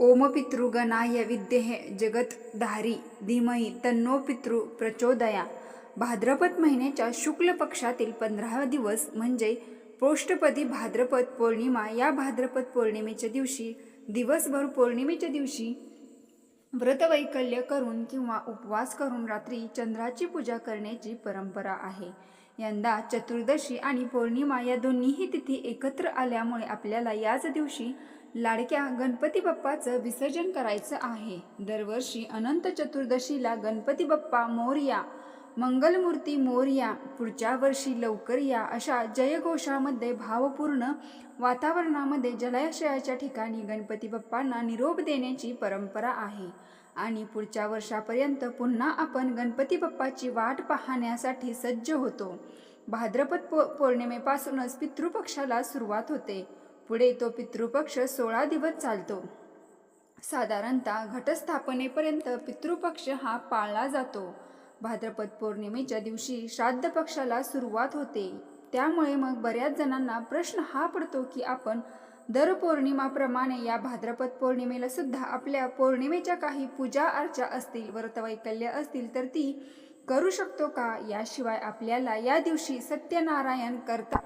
ओम पितृगणाय विद्येहे जगतधारी धीमही तन्नो पितृ प्रचोदया। भाद्रपद महिन्याच्या शुक्ल पक्षातील पंधरावा दिवस म्हणजे पौष्टपदी भाद्रपद पौर्णिमा। या भाद्रपद पौर्णिमेच्या दिवशी दिवसभर पौर्णिमेच्या दिवशी व्रतवैकल्य करून किंवा उपवास करून रात्री चंद्राची पूजा करण्याची परंपरा आहे। यंदा चतुर्दशी आणि पौर्णिमा या दोन्हीही तिथी एकत्र आल्यामुळे आपल्याला याच दिवशी लाडक्या गणपती बाप्पाचं विसर्जन करायचं आहे. दरवर्षी अनंत चतुर्दशीला गणपती बाप्पा मोरया मंगलमूर्ती मोरया पुढच्या वर्षी लवकर या अशा जयघोषामध्ये भावपूर्ण वातावरणामध्ये जलाशयाच्या ठिकाणी गणपती बाप्पांना निरोप देण्याची परंपरा आहे. आणि पुढच्या वर्षापर्यंत पुन्हा आपण गणपती बाप्पाची वाट पाहण्यासाठी सज्ज होतो. भाद्रपद पौ पौर्णिमेपासूनच पितृपक्षाला सुरुवात होते. पुढे तो पितृपक्ष सोळा दिवस चालतो. साधारणतः घटस्थापनेपर्यंत पितृपक्ष हा पाळला जातो. भाद्रपद पौर्णिमेच्या दिवशी श्राद्ध पक्षाला सुरुवात होते. त्यामुळे मग बऱ्याच जणांना प्रश्न हा पडतो की आपण दर पौर्णिमाप्रमाणे या भाद्रपद पौर्णिमेला सुद्धा आपल्या पौर्णिमेच्या काही पूजा अर्चा असतील व्रतवैकल्य असतील तर ती करू शकतो का? याशिवाय आपल्याला या दिवशी सत्यनारायण करता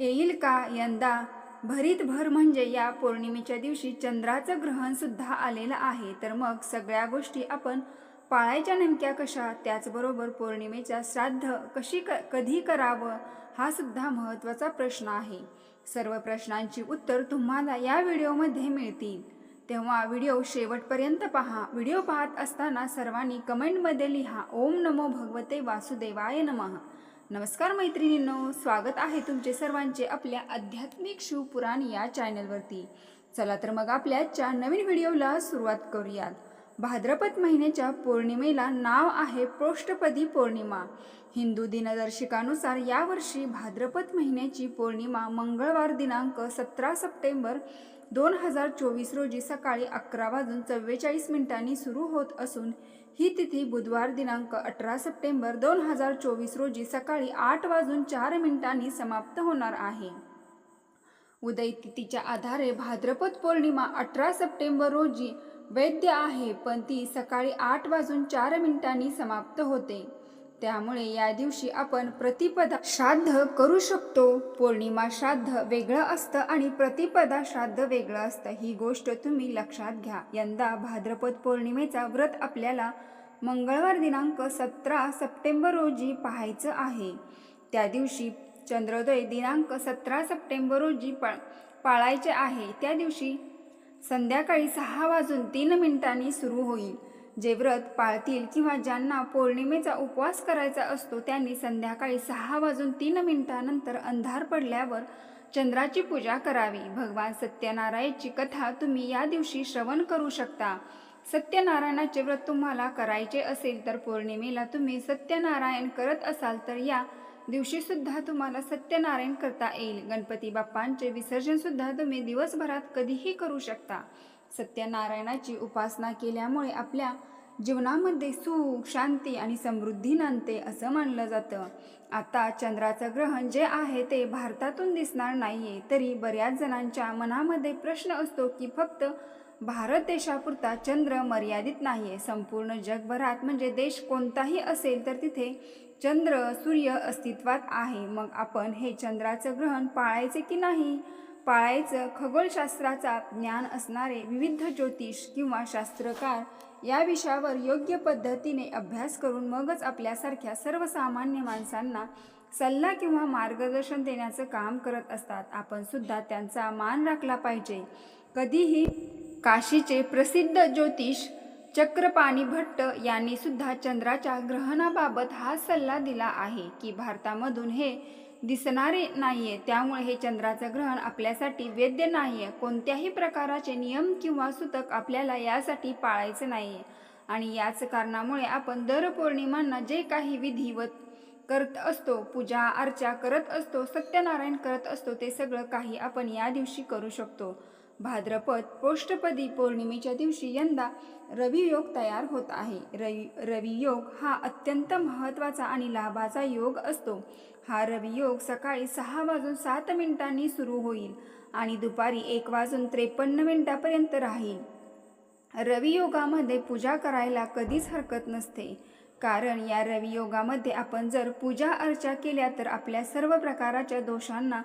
येईल का? यंदा भरीत भर म्हणजे या पौर्णिमेच्या दिवशी चंद्राचं ग्रहण सुद्धा आलेलं आहे. तर मग सगळ्या गोष्टी आपण पाळायच्या नेमक्या कशा? त्याचबरोबर पौर्णिमेच्या श्राद्ध कशी क कधी करावं? हा सुद्धा महत्त्वाचा प्रश्न आहे. सर्व प्रश्नांची उत्तर तुम्हाला या व्हिडिओमध्ये मिळतील. तेव्हा व्हिडिओ शेवटपर्यंत पहा. व्हिडिओ पाहत असताना सर्वांनी कमेंटमध्ये लिहा. ओम नमो भगवते वासुदेवाय नमः. नमस्कार मैत्रिणींनो. स्वागत आहे तुमचे सर्वांचे आपल्या आध्यात्मिक शिवपुराण या चॅनलवरती. चला तर मग आपल्याच्या नवीन व्हिडिओला सुरुवात करूयात. भाद्रपद महिन्याच्या पौर्णिमेला नाव आहे पृष्ठपदी पौर्णिमा. हिंदू दिनदर्शिकानुसार यावर्षी भाद्रपद महिन्याची पौर्णिमा मंगळवार दिनांक सतरा सप्टेंबर दोन हजार चोवीस रोजी सकाळी अकरा वाजून चव्वेचाळीस मिनिटांनी सुरू होत असून ही तिथी बुधवार दिनांक अठरा सप्टेंबर दोन हजार चोवीस रोजी सकाळी आठ वाजून चार मिनिटांनी समाप्त होणार आहे. उदय तिथीच्या आधारे भाद्रपद पौर्णिमा अठरा सप्टेंबर रोजी वैद्य आहे पण ती सकाळी आठ वाजून चार मिनिटांनी समाप्त होते. त्यामुळे या दिवशी आपण प्रतिपदा श्राद्ध करू शकतो. पौर्णिमा श्राद्ध वेगळं असतं आणि प्रतिपदा श्राद्ध वेगळं असतं. ही गोष्ट तुम्ही लक्षात घ्या. यंदा भाद्रपद पौर्णिमेचा व्रत आपल्याला मंगळवार दिनांक सतरा सप्टेंबर रोजी पाहायचं आहे. त्या दिवशी चंद्रोदय दिनांक सतरा सप्टेंबर रोजी पा पाळायचे आहे. त्या दिवशी संध्याकाळी सहा वाजून तीन मिनिटांनी सुरू होईल. जे व्रत पाळतील किंवा ज्यांना पौर्णिमेचा उपवास करायचा असतो त्यांनी संध्याकाळी सहा वाजून तीन मिनिटानंतर अंधार पडल्यावर चंद्राची पूजा करावी. भगवान सत्यनारायणची कथा तुम्ही या दिवशी श्रवण करू शकता. सत्यनारायणाचे व्रत तुम्हाला करायचे असेल तर पौर्णिमेला तुम्ही सत्यनारायण करत असाल तर या दिवशी सुद्धा तुम्हाला सत्यनारायण करता येईल. गणपती बाप्पांचे विसर्जन सुद्धा तुम्ही दिवसभरात कधीही करू शकता. सत्यनारायणाची उपासना केल्यामुळे आपल्या जीवनामध्ये सुख शांती आणि समृद्धी नांदते असं मानलं जातं. आता चंद्राचं ग्रहण जे आहे ते भारतातून दिसणार नाहीये तरी बऱ्याच जणांच्या मनामध्ये प्रश्न असतो की फक्त भारत देशापुरता चंद्र मर्यादित नाहीये. संपूर्ण जगभरात म्हणजे देश कोणताही असेल तर तिथे चंद्र सूर्य अस्तित्वात आहे. मग आपण हे चंद्राचं ग्रहण पाळायचे की नाही? पाळायचं खगोलशास्त्राचा ज्ञान असणारे विविध ज्योतिष किंवा शास्त्रकार या विषयावर योग्य पद्धतीने अभ्यास करून मगच आपल्यासारख्या सर्वसामान्य माणसांना सल्ला किंवा मार्गदर्शन देण्याचं काम करत असतात. आपण सुद्धा त्यांचा मान राखला पाहिजे. कधीही काशीचे प्रसिद्ध ज्योतिष चक्रपाणी भट्ट यांनी सुद्धा चंद्राच्या ग्रहणाबाबत हा सल्ला दिला आहे की भारतामधून हे दिसणारे नाही आहे त्यामुळे हे चंद्राचं ग्रहण आपल्यासाठी वैद्य आहे कोणत्याही प्रकाराचे नियम किंवा सुतक आपल्याला यासाठी पाळायचे आहे आणि याच कारणामुळे आपण दर पौर्णिमांना जे काही विधिवत करत असतो पूजा अर्चा करत असतो सत्यनारायण करत असतो ते सगळं काही आपण या दिवशी करू शकतो. भाद्रपद पौष्टपदी पौर्णिमेच्या दिवशी यंदा रवियोग तयार होत आहे. रवि रवियोग हा अत्यंत महत्त्वाचा आणि लाभाचा योग असतो. हा रवियोग सकाळी सहा वाजून सात मिनिटांनी सुरू होईल आणि दुपारी एक वाजून त्रेपन्न मिनिटापर्यंत राहील. रवियोगामध्ये पूजा करायला कधीच हरकत नसते. कारण या रवियोगामध्ये आपण जर पूजा अर्चा केल्या तर आपल्या सर्व प्रकाराच्या दोषांना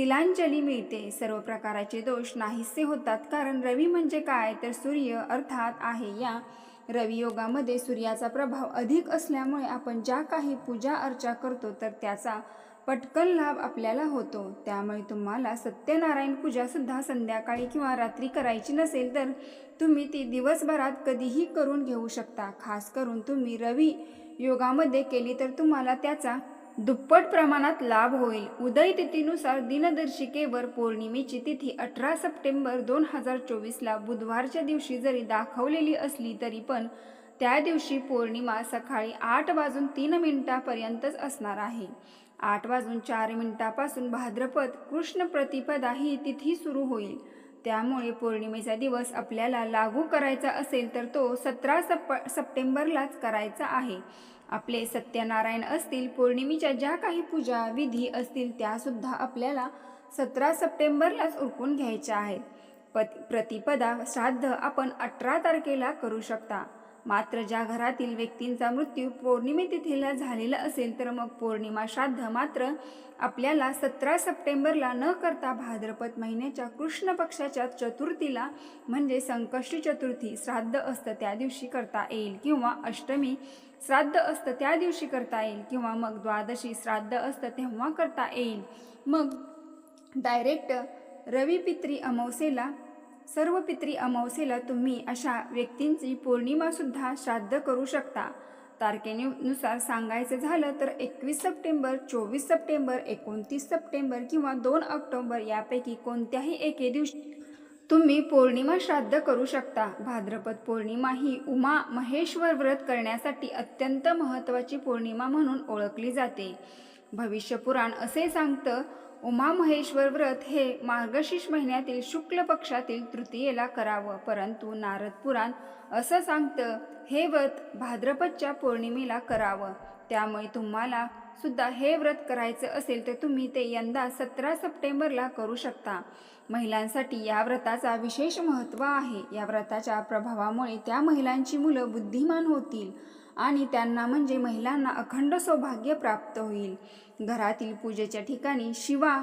तिलांजली मिळते. सर्व प्रकाराचे दोष नाहीसे होतात. कारण रवी म्हणजे काय? तर सूर्य अर्थात आहे या. रवियोगामध्ये सूर्याचा प्रभाव अधिक असल्यामुळे आपण ज्या काही पूजा अर्चा करतो तर त्याचा पटकन लाभ आपल्याला होतो. त्यामुळे तुम्हाला सत्यनारायण पूजासुद्धा संध्याकाळी किंवा रात्री करायची नसेल तर तुम्ही ती दिवसभरात कधीही करून घेऊ शकता. खास करून तुम्ही रवी योगामध्ये केली तर तुम्हाला त्याचा दुप्पट प्रमाणात लाभ होईल. उदय तिथीनुसार दिनदर्शिकेवर पौर्णिमेची तिथी अठरा सप्टेंबर दोन हजार चोवीसला बुधवारच्या दिवशी जरी दाखवलेली असली तरी पण त्या दिवशी पौर्णिमा सकाळी आठ वाजून तीन मिनिटापर्यंतच असणार आहे. आठ वाजून चार मिनिटापासून भाद्रपद कृष्ण प्रतिपदा ही तिथी सुरू होईल. त्यामुळे पौर्णिमेचा दिवस आपल्याला लागू करायचा असेल तर तो सतरा सप सप्टेंबरलाच करायचा आहे. आपले सत्यनारायण असतील पौर्णिमेच्या ज्या काही पूजा विधी असतील त्यासुद्धा आपल्याला सतरा सप्टेंबरलाच उरकून घ्यायच्या आहेत. पत प्रतिपदा श्राद्ध आपण अठरा तारखेला करू शकता. मात्र ज्या घरातील व्यक्तींचा मृत्यू पौर्णिमे तिथीला झालेला असेल तर मग पौर्णिमा श्राद्ध मात्र आपल्याला सतरा सप्टेंबरला न करता भाद्रपद महिन्याच्या कृष्ण पक्षाच्या चतुर्थीला म्हणजे संकष्टी चतुर्थी श्राद्ध असतं त्या दिवशी करता येईल. किंवा अष्टमी श्राद्ध असतं त्या दिवशी करता येईल किंवा मग द्वादशी श्राद्ध असतं तेव्हा करता येईल. मग डायरेक्ट रवी पित्री अमावस्येला सर्व पित्री अमावस्येला तुम्ही अशा व्यक्तींची पौर्णिमासुद्धा श्राद्ध करू शकता. तारखेनुसार सांगायचं झालं तर एकवीस सप्टेंबर चोवीस सप्टेंबर एकोणतीस सप्टेंबर किंवा दोन ऑक्टोबर यापैकी कोणत्याही एके दिवशी तुम्ही पौर्णिमा श्राद्ध करू शकता. भाद्रपद पौर्णिमा ही उमा महेश्वर व्रत करण्यासाठी अत्यंत महत्त्वाची पौर्णिमा म्हणून ओळखली जाते. भविष्यपुराण असे सांगतं उमा महेश्वर व्रत हे मार्गशीर्ष महिन्यातील शुक्ल पक्षातील तृतीयेला करावं परंतु नारद पुराण असं सांगतं हे व्रत भाद्रपदच्या पौर्णिमेला करावं. त्यामुळे तुम्हाला सुद्धा हे व्रत करायचं असेल तर तुम्ही ते यंदा सतरा सप्टेंबरला करू शकता. महिलांसाठी या व्रताचा विशेष महत्त्व आहे. या व्रताच्या प्रभावामुळे त्या महिलांची मुलं बुद्धिमान होतील आणि त्यांना म्हणजे महिलांना अखंड सौभाग्य प्राप्त होईल. घरातील पूजेच्या ठिकाणी शिवा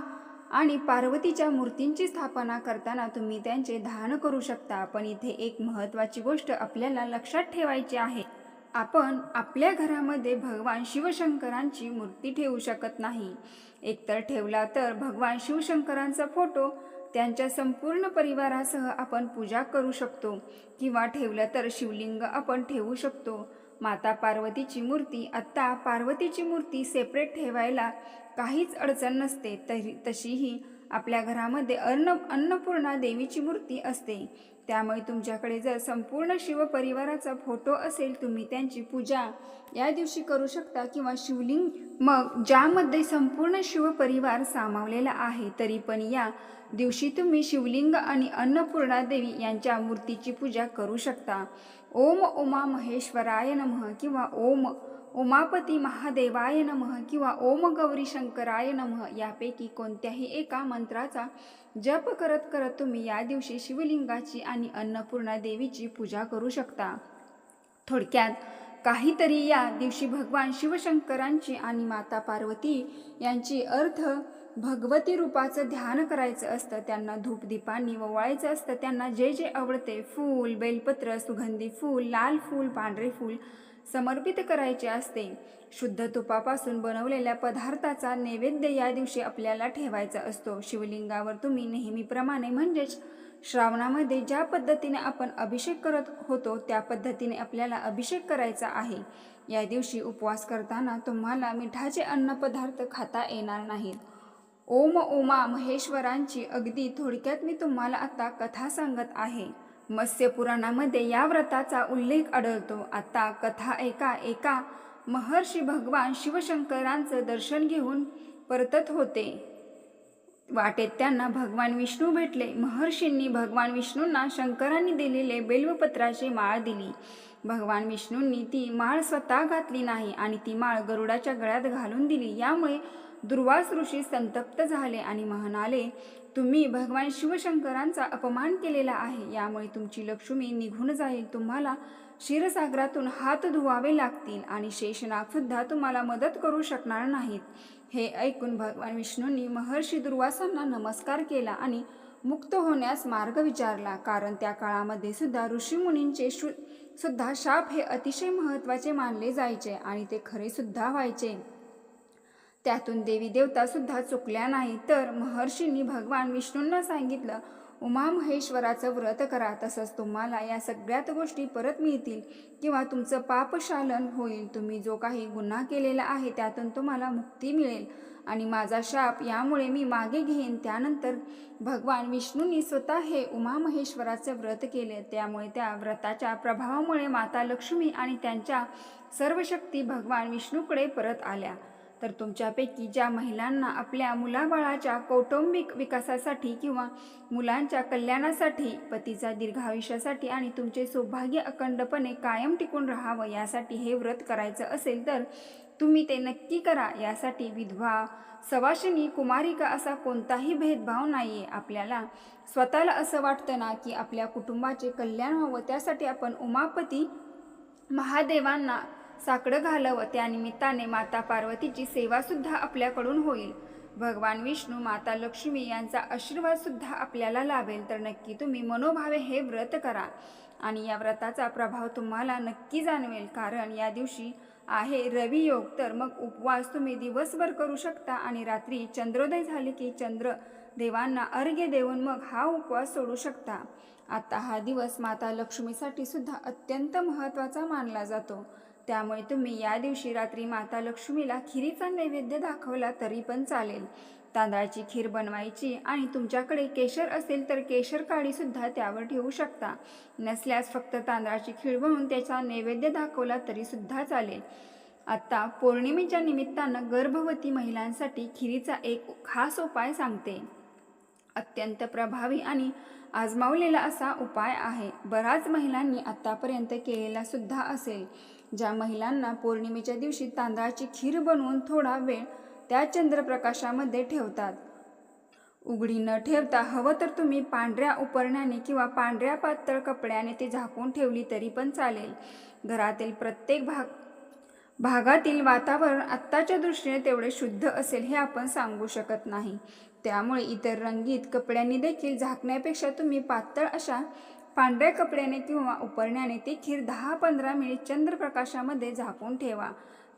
आणि पार्वतीच्या मूर्तींची स्थापना करताना तुम्ही त्यांचे ध्यान करू शकता. पण इथे एक महत्त्वाची गोष्ट आपल्याला लक्षात ठेवायची आहे. आपण आपल्या घरामध्ये भगवान शिवशंकरांची मूर्ती ठेवू शकत नाही. एकतर ठेवला तर भगवान शिवशंकरांचा फोटो त्यांच्या संपूर्ण परिवारासह आपण पूजा करू शकतो किंवा ठेवलं तर शिवलिंग आपण ठेवू शकतो. माता पार्वतीची मूर्ती आत्ता पार्वतीची मूर्ती सेपरेट ठेवायला काहीच अडचण नसते. तरी तशीही आपल्या घरामध्ये अन्न अन्नपूर्णा देवीची मूर्ती असते. त्यामुळे तुमच्याकडे जर संपूर्ण शिवपरिवाराचा फोटो असेल तुम्ही त्यांची पूजा या दिवशी करू शकता किंवा शिवलिंग मग ज्यामध्ये संपूर्ण शिवपरिवार सामावलेला आहे तरी पण या दिवशी तुम्ही शिवलिंग आणि अन्नपूर्णा देवी यांच्या मूर्तीची पूजा करू शकता. ओम उमा महेश्वराय नमः किंवा ओम उमापती महादेवाय नमः किंवा ओम गौरी शंकराय नमः यापैकी कोणत्याही एका मंत्राचा जप करत करत तुम्ही या दिवशी शिवलिंगाची आणि अन्नपूर्णा देवीची पूजा करू शकता. थोडक्यात काहीतरी या दिवशी भगवान शिवशंकरांची आणि माता पार्वती यांची अर्थ भगवती रूपाचं ध्यान करायचं असतं त्यांना धूपदीपांनी ववाळायचं असतं त्यांना जे जे आवडते फूल बेलपत्र सुगंधी फूल लाल फूल पांढरे फूल समर्पित करायचे असते. शुद्ध तुपापासून बनवलेल्या पदार्थाचा नैवेद्य या दिवशी आपल्याला ठेवायचा असतो. शिवलिंगावर तुम्ही नेहमीप्रमाणे म्हणजेच श्रावणामध्ये ज्या पद्धतीने आपण अभिषेक करत होतो त्या पद्धतीने आपल्याला अभिषेक करायचा आहे. या दिवशी उपवास करताना तुम्हाला मिठाचे अन्नपदार्थ खाता येणार नाहीत. ओम उमा महेश्वरांची अगदी थोडक्यात मी तुम्हाला आता कथा सांगत आहे. मत्स्य पुराणामध्ये या व्रताचा उल्लेख आढळतो. आता कथा एका एका महर्षी भगवान शिवशंकरांचं दर्शन घेऊन परतत होते. वाटेत त्यांना भगवान विष्णू भेटले. महर्षींनी भगवान विष्णूंना शंकरांनी दिलेले बेल्वपत्राची माळ दिली. भगवान विष्णूंनी ती माळ स्वतः घातली नाही आणि ती माळ गरुडाच्या गळ्यात घालून दिली. यामुळे दुर्वास ऋषी संतप्त झाले आणि म्हणाले तुम्ही भगवान शिवशंकरांचा अपमान केलेला आहे. यामुळे तुमची लक्ष्मी निघून जाईल. तुम्हाला क्षीरसागरातून हात धुवावे लागतील आणि शेषनाग सुद्धा तुम्हाला मदत करू शकणार नाहीत. हे ऐकून भगवान विष्णूंनी महर्षी दुर्वासांना नमस्कार केला आणि मुक्त होण्यास मार्ग विचारला. कारण त्या काळामध्ये सुद्धा ऋषीमुनींचे शु सुद्धा शाप हे अतिशय महत्त्वाचे मानले जायचे आणि ते खरे सुद्धा व्हायचे. त्यातून देवी देवता सुद्धा चुकल्या नाही तर महर्षींनी भगवान विष्णूंना सांगितलं उमा महेश्वराचं व्रत करा तसंच तुम्हाला या सगळ्यात गोष्टी परत मिळतील किंवा तुमचं पापशालन होईल. तुम्ही जो काही गुन्हा केलेला आहे त्यातून तुम्हाला मुक्ती मिळेल. आणि माझा शाप यामुळे मी मागे घेईन. त्यानंतर भगवान विष्णूंनी स्वतः हे उमामहेश्वराचे व्रत केले. त्यामुळे त्या व्रताच्या प्रभावामुळे माता लक्ष्मी आणि त्यांच्या सर्व शक्ती भगवान विष्णूकडे परत आल्या. तर तुमच्यापैकी ज्या महिलांना आपल्या मुलाबाळाच्या कौटुंबिक विकासासाठी किंवा मुलांच्या कल्याणासाठी पतीचा दीर्घायुष्यासाठी आणि तुमचे सौभाग्य अखंडपणे कायम टिकून राहावं यासाठी हे व्रत करायचं असेल तर तुम्ही ते नक्की करा. यासाठी विधवा सवाशिनी कुमारिका असा कोणताही भेदभाव नाही आहे आपल्याला स्वतःला असं वाटतं ना की आपल्या कुटुंबाचे कल्याण व्हावं. त्यासाठी आपण उमापती महादेवांना साकडं घालावं. त्यानिमित्ताने माता पार्वतीची सेवासुद्धा आपल्याकडून होईल. भगवान विष्णू माता लक्ष्मी यांचा आशीर्वादसुद्धा आपल्याला लाभेल. तर नक्की तुम्ही मनोभावे हे व्रत करा. आणि या व्रताचा प्रभाव तुम्हाला नक्की जाणवेल. कारण या दिवशी आहे रवी योग. तर मग उपवास तुम्ही दिवसभर करू शकता. आणि रात्री चंद्रोदय झाले की चंद्र देवांना अर्घ्य देऊन मग हा उपवास सोडू शकता. आता हा दिवस माता लक्ष्मीसाठी सुद्धा अत्यंत महत्त्वाचा मानला जातो. त्यामुळे तुम्ही या दिवशी रात्री माता लक्ष्मीला खिरीचा नैवेद्य दाखवला तरी पण चालेल. तांदळाची खीर बनवायची आणि तुमच्याकडे केशर असेल तर केशर काडीसुद्धा त्यावर ठेवू शकता. नसल्यास फक्त तांदळाची खीर बनवून त्याचा नैवेद्य दाखवला तरीसुद्धा चालेल. आत्ता पौर्णिमेच्या निमित्तानं गर्भवती महिलांसाठी खिरीचा एक खास उपाय सांगते. अत्यंत प्रभावी आणि आजमावलेला असा उपाय आहे. बऱ्याच महिलांनी आत्तापर्यंत केलेला सुद्धा असेल. ज्या महिलांना पौर्णिमेच्या दिवशी तांदळाची खीर बनवून थोडा वेळ त्या चंद्रप्रकाशामध्ये ठेवतात. उघडी न ठेवता हवं तर तुम्ही पांढऱ्या उपरण्याने किंवा पांढऱ्या पातळ कपड्याने ते झाकून ठेवली तरी पण चालेल. घरातील प्रत्येक भाग भागातील वातावरण आत्ताच्या दृष्टीने तेवढे शुद्ध असेल हे आपण सांगू शकत नाही. त्यामुळे इतर रंगीत कपड्यांनी देखील झाकण्यापेक्षा तुम्ही पातळ अशा पांढऱ्या कपड्याने किंवा उपरण्याने ती खीर दहा पंधरा मिनिट चंद्रप्रकाशामध्ये झाकून ठेवा.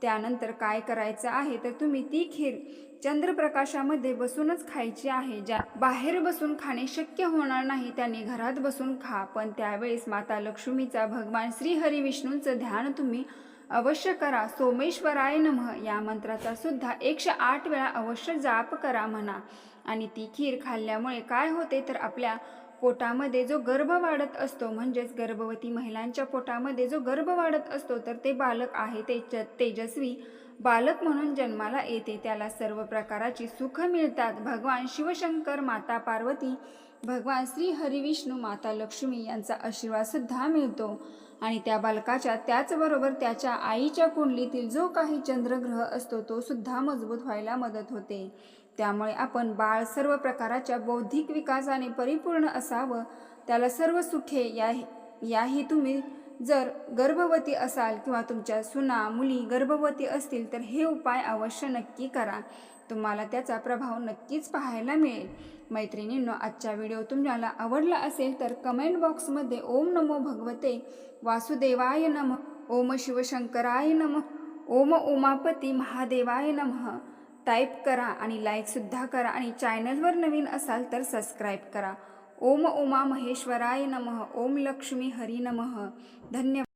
त्यानंतर काय करायचं आहे तर तुम्ही ती खीर चंद्रप्रकाशामध्ये बसूनच खायची आहे. ज्या बाहेर बसून खाणे शक्य होणार नाही त्यांनी घरात बसून खा. पण त्यावेळेस माता लक्ष्मीचा भगवान श्री विष्णूंचं ध्यान तुम्ही अवश्य करा. सोमेश्वराय नमः. या मंत्राचा सुद्धा एकशे आठ वेळा अवश्य जाप करा म्हणा. आणि ती खीर खाल्ल्यामुळे काय होते तर आपल्या पोटामध्ये जो गर्भ वाढत असतो म्हणजेच गर्भवती महिलांच्या पोटामध्ये जो गर्भ वाढत असतो तर ते बालक आहे ते च तेजस्वी बालक म्हणून जन्माला येते. त्याला सर्व प्रकाराची सुख मिळतात. भगवान शिवशंकर माता पार्वती भगवान श्री हरिविष्णू माता लक्ष्मी यांचा आशीर्वादसुद्धा मिळतो. आणि त्या बालकाच्या त्याचबरोबर त्याच्या आईच्या कुंडलीतील जो काही चंद्रग्रह असतो तो सुद्धा मजबूत व्हायला मदत होते. त्यामुळे आपण बाळ सर्व प्रकाराच्या बौद्धिक विकासाने परिपूर्ण असावं. त्याला सर्व सुखे या याही तुम्ही जर गर्भवती असाल किंवा तुमच्या सुना मुली गर्भवती असतील तर हे उपाय अवश्य नक्की करा. तुम्हाला त्याचा प्रभाव नक्कीच पाहायला मिळेल. मैत्रिणींनो आजचा व्हिडिओ तुम्हाला आवडला असेल तर कमेंट बॉक्समध्ये ओम नमो भगवते वासुदेवाय नम ओम शिवशंकराय नम ओम उमापती महादेवाय नमः. टाईप करा आणि लाईकसुद्धा करा आणि चॅनलवर नवीन असाल तर सबस्क्राईब करा. ओम उमा महेश्वराय नमः. ओम लक्ष्मी हरी नमः. धन्यवाद.